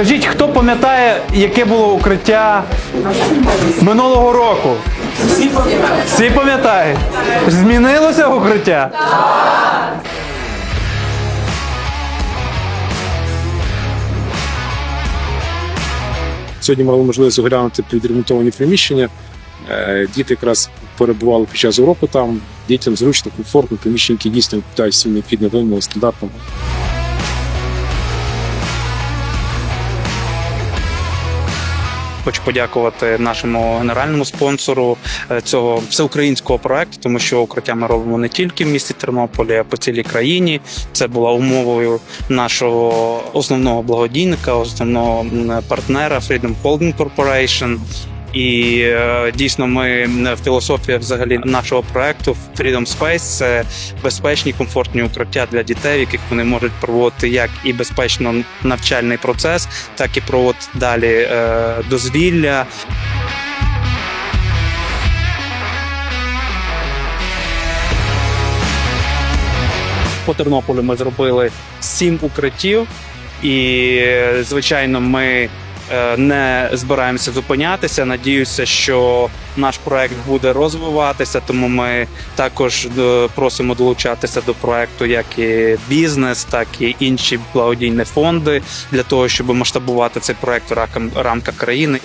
Скажіть, хто пам'ятає, яке було укриття минулого року? Всі пам'ятають? Змінилося укриття? Сьогодні мали можливість оглянути підремонтовані приміщення. Е, Діти якраз перебували під час уроку там. Дітям зручно, комфортно, приміщення, дійсно відповідають всім необхідним вимогам стандартам. Хочу подякувати нашому генеральному спонсору е, цього всеукраїнського проекту, тому що укриття ми робимо не тільки в місті Тернополі, а по цілій країні. Це була умовою нашого основного благодійника, основного партнера Freedom Holding Corporation. І е, дійсно, ми м, філософія взагалі нашого проекту Freedom Space – це безпечні, комфортні укриття для дітей, в яких вони можуть проводити як і безпечно навчальний процес, так і проводити далі е, дозвілля. По Тернополю ми зробили сім укриттів, і звичайно, ми е, не збираємося зупинятися. Надіюся, що наш проект буде розвиватися, тому ми також е, просимо долучатися до проекту як і бізнес, так і інші благодійні фонди для того, щоб масштабувати цей проект в рамках країни.